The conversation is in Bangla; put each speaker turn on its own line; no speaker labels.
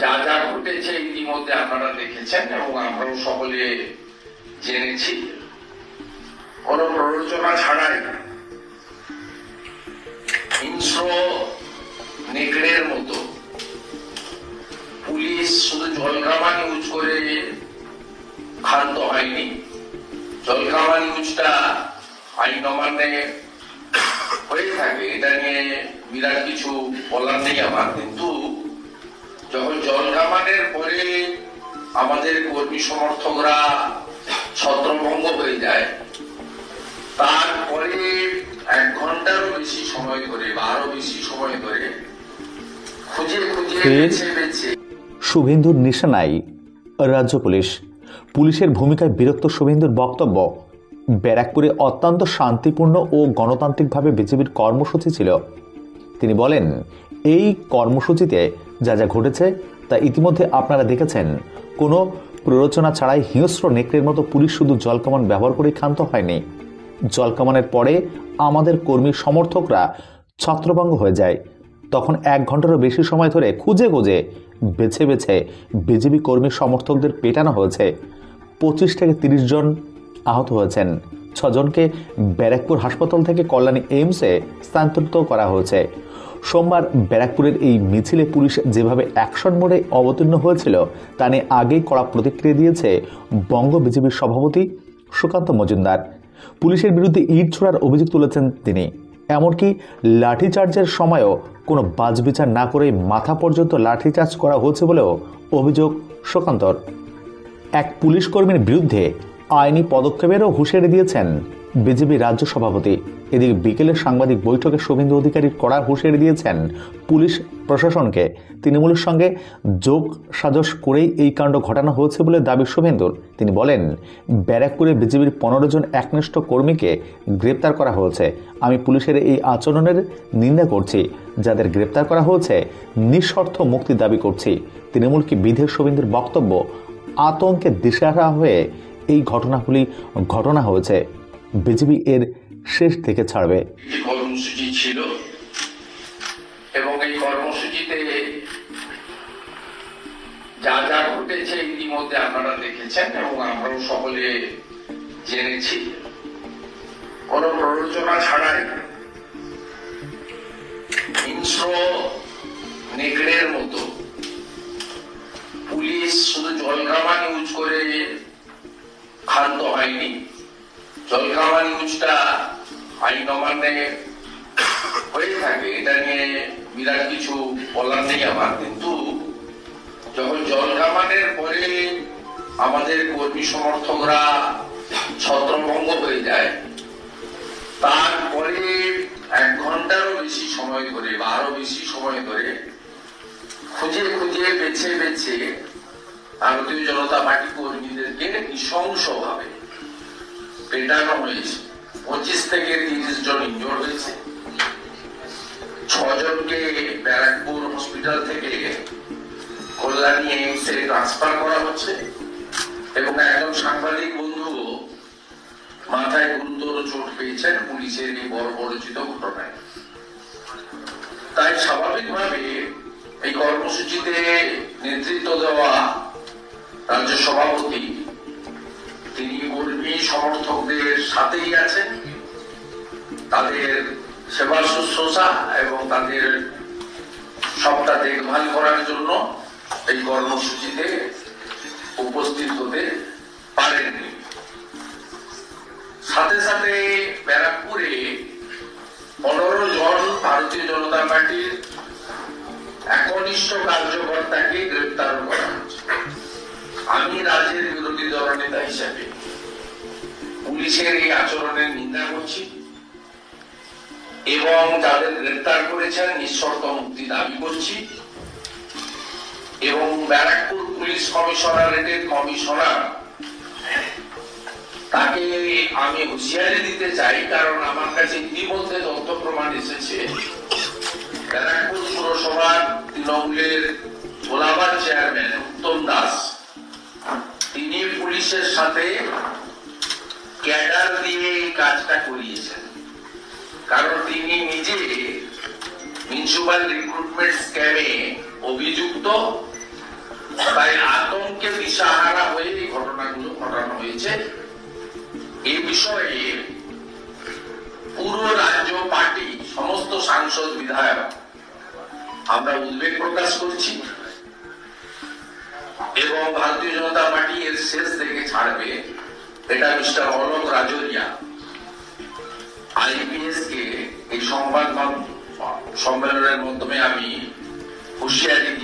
যা যা ঘটেছে ইতিমধ্যে আপনারা দেখেছেন এবং আমরাও সকলে জেনেছি। কোন প্ররোচনা ছাড়াই হিংস্র নেকড়ের মতো পুলিশ শুধু জলকামান ইউজ করে ক্ষান্ত হয়নি। জলকামান ইউজটা আইন অমান্যে হয়ে থাকে, এটা নিয়ে বিরাট কিছু বলার নেই আমার, কিন্তু যখন জল কামানের পরে আমাদের কর্মী সমর্থকরা ছত্রভঙ্গ হয়ে যায়। তারপরে এক ঘন্টারও বেশি সময় ধরে বা আরও বেশি সময় ধরে খুঁজে খুঁজে বেছে বেছে
শুভেন্দুর নিশানাই রাজ্য পুলিশ। পুলিশের ভূমিকায় বিরক্ত শুভেন্দুর বক্তব্য ব্যারাকপুরে অত্যন্ত শান্তিপূর্ণ ও গণতান্ত্রিকভাবে বিজেপির কর্মসূচি ছিল। তিনি বলেন এই কর্মসূচিতে যা যা ঘটেছে তা ইতিমধ্যে আপনারা দেখেছেন, কোনো প্ররোচনা ছাড়াই হিংস্র নেকড়ের মতো পুলিশ শুধু জলকামান ব্যবহার করে ক্ষান্ত হয়নি। জলকামানের পরে আমাদের কর্মী সমর্থকরা ছত্রভঙ্গ হয়ে যায়। তখন এক ঘন্টারও বেশি সময় ধরে খুঁজে খুঁজে বেছে বেছে বিজেপি কর্মী সমর্থকদের পেটানো হয়েছে। পঁচিশ থেকে তিরিশ জন আহত হয়েছেন। ছজনকে ব্যারাকপুর হাসপাতাল থেকে কল্যাণী এইমসে স্থানান্তরিত করা হয়েছে। সোমবার ব্যারাকপুরের এই মিছিলে পুলিশ যেভাবে অ্যাকশন মোডে অবতীর্ণ হয়েছিল, তা নিয়ে আগেই কড়া প্রতিক্রিয়া দিয়েছে বঙ্গ বিজেপির সভাপতি সুকান্ত মজুমদার। পুলিশের বিরুদ্ধে ইট ছোড়ার অভিযোগ তুলেছেন তিনি। এমনকি লাঠিচার্জের সময়ও কোনো বাজবিচার না করে মাথা পর্যন্ত লাঠিচার্জ করা হয়েছে বলেও অভিযোগ সুকান্তর। এক পুলিশ কর্মীর বিরুদ্ধে আইনি পদক্ষেপেরও হুঁশিয়ারি দিয়েছেন বিজেপি রাজ্য সভাপতি। এদিকে বিকেলের সাংবাদিক বৈঠকে শুভেন্দু অধিকারী কড়া হুঁশিয়ারি দিয়েছেন পুলিশ প্রশাসনকে। তৃণমূলের সঙ্গে যোগ সাজস করেই এই কাণ্ড ঘটানো হয়েছে বলে দাবি শুভেন্দুর। তিনি বলেন, ব্যারাকপুরে বিজেপির পনেরো জন একনিষ্ঠ কর্মীকে গ্রেপ্তার করা হয়েছে। আমি পুলিশের এই আচরণের নিন্দা করছি। যাদের গ্রেপ্তার করা হয়েছে, নিঃশর্ত মুক্তি দাবি করছি। তৃণমূলকে বিধের শুভেন্দুর বক্তব্য আতঙ্কে দিশাহারা হয়ে এই ঘটনাগুলি ঘটনা হয়েছে। বিজেপি এর শেষ থেকে ছাড়বে।
কর্মসূচি ছিল এবং এই কর্মসূচিতে যা যা ঘটেছে ইতিমধ্যে আপনারা দেখেছেন এবং আমরাও সকলে জেনেছি। কোন প্ররোচনা ছাড়াই হিংস্র, নেকড়ের মতো ক্ষান্ত হয়নি। জলকামান ইউজটা আইন অমান্যে হয়ে থাকে, এটা নিয়ে বিরাট কিছু বলার নেই আমার। কিন্তু যখন জল কামানের পরে আমাদের কর্মী সমর্থকরা ছত্রভঙ্গ হয়ে যায়, তারপরে এক ঘন্টারও বেশি সময় ধরে বা আরও বেশি সময় ধরে খুঁজে খুঁজে, বেছে বেছে ভারতীয় জনতা পার্টি কর্মীদেরকে নৃশংসভাবে পেটানো হয়েছে? পঁচিশ থেকে তিরিশ জন ইনজোর হয়েছে। ছজনকে ব্যারাকপুর হসপিটাল থেকে কল্যাণী এইমসে ট্রান্সফার করা হচ্ছে এবং একজন সাংবাদিক বন্ধু মাথায় গুরুতর চোট পেয়েছেন, পুলিশের এই বড় পরিচিত ঘটনায়। তাই স্বাভাবিকভাবে এই কর্মসূচিতে নেতৃত্ব দেওয়া রাজ্য সভাপতি, তিনি কর্মী সমর্থকদের সাথেই আছেন। তাদের সেবা শুশ্রূষা এবং তাদের সবটা দেখভাল করার জন্য এই কর্মসূচিতে উপস্থিত হতে পারেননি। সাথে সাথে ব্যারাকপুরে পনেরো জন ভারতীয় জনতা পার্টির একনিষ্ঠ কার্যকর্তাকে গ্রেপ্তার করা হয়েছে। আমি রাজ্যের বিরোধী দলনেতা হিসেবে পুলিশের এই আচরণের নিন্দা করছি এবং যাদের গ্রেপ্তার করেছেন নিঃশর্ত মুক্তি দাবি করছি এবং ব্যারাকপুর পুলিশ কমিশনারেটের কমিশনার, তাকে আমি হুঁশিয়ারি দিতে চাই, কারণ আমার কাছে ইতিমধ্যে তথ্য প্রমাণ এসেছে। ব্যারাকপুর পুরসভার তৃণমূলের গোলাবার চেয়ারম্যান উত্তম দাস পুলিশের সাথে ক্যাডার দিয়ে এই কাজটা করিয়েছেন। কারণ তিনি নিজে মিউনিসিপাল রিক্রুটমেন্ট স্ক্যামে অভিযুক্ত তাই আতঙ্কে দিশাহারা হয়ে এই ঘটনাগুলো ঘটানো হয়েছে। এ বিষয়ে পুরো রাজ্য পার্টি, সমস্ত সাংসদ বিধায়ক, আমরা উদ্বেগ প্রকাশ করছি। এবং ভারতীয় জনতা পার্টি এর শেষ থেকে ছাড়বে এটা মিস্টার অলোক রাজরিয়া। আইপিএস কে এই সংবাদ সম্মেলনের মাধ্যমে আমি হুঁশিয়ারি দিয়ে